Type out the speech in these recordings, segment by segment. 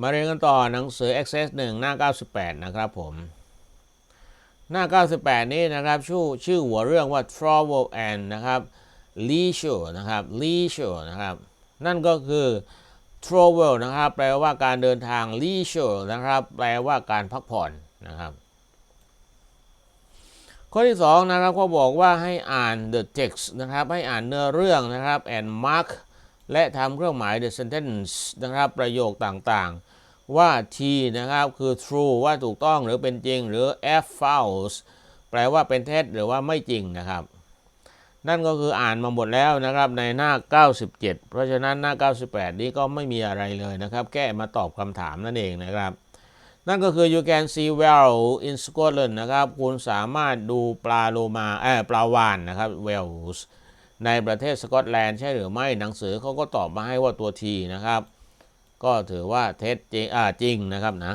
มาเรียนกันต่อหนังสือ Access 1 หน้า 98 นะครับผม หน้า 98 นี้นะครับชื่อชื่อหัวเรื่องว่า Travel and นะครับ Leisure นะครับ Leisure นะครับ นั่นก็คือ Travel นะครับ แปลว่าการเดินทาง Leisure นะครับ แปลว่าการพักผ่อนนะครับ ข้อที่2นะครับเขาบอกว่าให้อ่าน the text นะครับให้อ่านเนื้อเรื่องนะครับ and mark และทำเครื่องหมาย the sentence นะครับประโยคต่างๆ ว่า t นะครับคือ true ว่าถูกต้องหรือเป็นจริง หรือ f false แปลว่าเป็นเท็จหรือว่าไม่จริงนะครับ นั่นก็คืออ่านมาหมดแล้วนะครับในหน้า 97 เพราะฉะนั้นหน้า 98 นี้ก็ไม่มีอะไรเลยนะครับ แก้มาตอบคำถามนั่นเองนะครับ นั่นก็คือ you can see whale in Scotland นะครับ คุณสามารถดูปลาโลมาเออปลาวานนะครับ whales ในประเทศสกอตแลนด์ใช่หรือไม่หนังสือเขาก็ตอบมาให้ว่าตัวทีนะครับ ก็ถือว่าเท็จจริงอ่าจริงนะครับนะ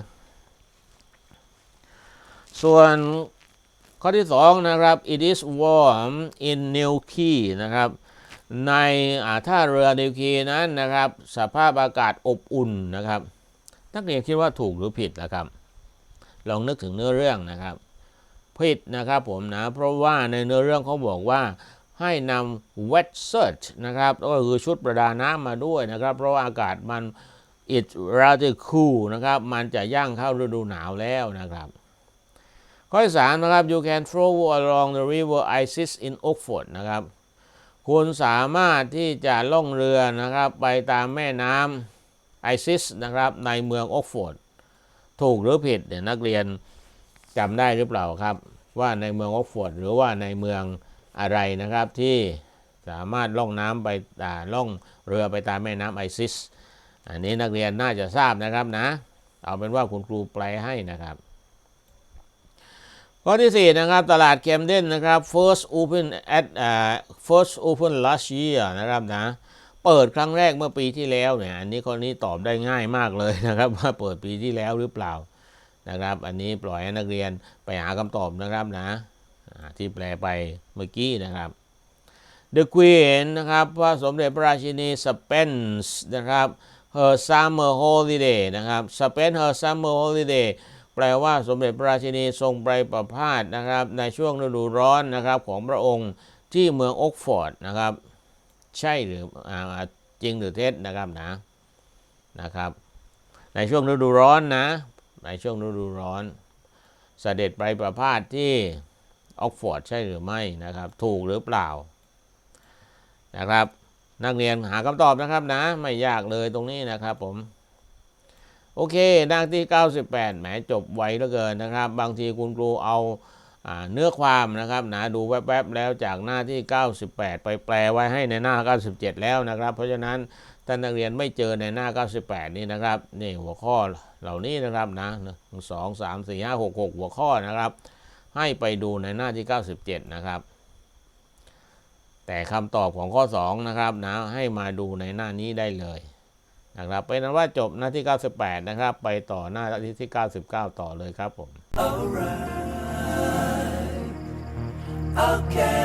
ส่วนข้อที่ 2 นะครับ it is warm in Newquay นะครับ ในอ่าท่าเรือนิวคีนั้นนะครับ สภาพอากาศอบอุ่นนะครับ นักเรียนคิดว่าถูกหรือผิดนะครับ ลองนึกถึงเนื้อเรื่องนะครับ ผิดนะครับผมนะ เพราะว่าในเนื้อเรื่องเขาบอกว่าให้นำ wet shirt นะครับ ก็คือชุดประดาน้ำมาด้วยนะครับ เพราะาอากาศมัน it's rather cool นะครับ มันจะย่างเข้าฤดูหนาวแล้วนะครับ ข้อที่สามนะครับ you can travel along the river Isis in Oxford นะครับ คุณสามารถที่จะล่องเรือนะครับ ไปตามแม่น้ำ ไอซิสนะครับในเมืองออกฟอร์ดถูกหรือผิดเนี่ยนักเรียนจำได้หรือเปล่าครับ ว่าในเมืองออกฟอร์ดหรือว่าในเมืองอะไรนะครับที่สามารถล่องน้ำไปอ่าล่องเรือไปตามแม่น้ำไอซิส อันนี้นักเรียนน่าจะทราบนะครับนะ เอาเป็นว่าคุณครูแปลให้นะครับ ข้อที่ 4 นะครับ ตลาดเคมเดนนะครับ first open at uh, first open last year นะครับนะ เปิดครั้งแรกเมื่อปีที่แล้วเนี่ยอันนี้ข้อนี้ตอบได้ง่ายมากเลยนะครับ ว่าเปิดปีที่แล้วหรือเปล่านะครับ อันนี้ปล่อยให้นักเรียนไปหาคำตอบนะครับนะที่แปลไปเมื่อกี้นะครับ The Queen นะครับพระสมเด็จพระราชินี spends นะครับ her summer holiday นะครับ spend her summer holiday แปลว่าสมเด็จพระราชินีทรงไปประพาสนะครับ ในช่วงฤดูร้อนนะครับของพระองค์ที่เมืองออกฟอร์ดนะครับ ใช่หรืออจริงหรือเท็จนะครับนะนะครับ ในช่วงฤดูร้อนนะ ในช่วงฤดูร้อนเสด็จไปประพาสที่ออกฟอร์ดใช่หรือไม่นะครับ ถูกหรือเปล่านะครับ นักเรียนหาคำตอบนะครับนะ ไม่ยากเลยตรงนี้นะครับผมโอเคหน้าที่ 98แหมจบไวเหลือเกินนะครับ บางทีคุณครูเอา เนื้อความนะครับนะดูแวบๆแล้วจากหน้าที่ 98 ไปแปลไว้ให้ในหน้า 97 แล้วนะครับ เพราะฉะนั้นท่านนักเรียนไม่เจอในหน้า 98 นี่นะครับนี่หัวข้อเหล่านี้นะครับนะสองสามสี่ห้าหกหกหัวข้อนะครับ ให้ไปดูในหน้าที่ 97 นะครับ แต่คำตอบของข้อ 2 นะครับนะให้มาดูในหน้านี้ได้เลยนะครับเป็นนั้นว่าจบหน้าที่ 98 นะครับ ไปต่อหน้าที่ 99 ต่อเลยครับผม Okay, okay, okay.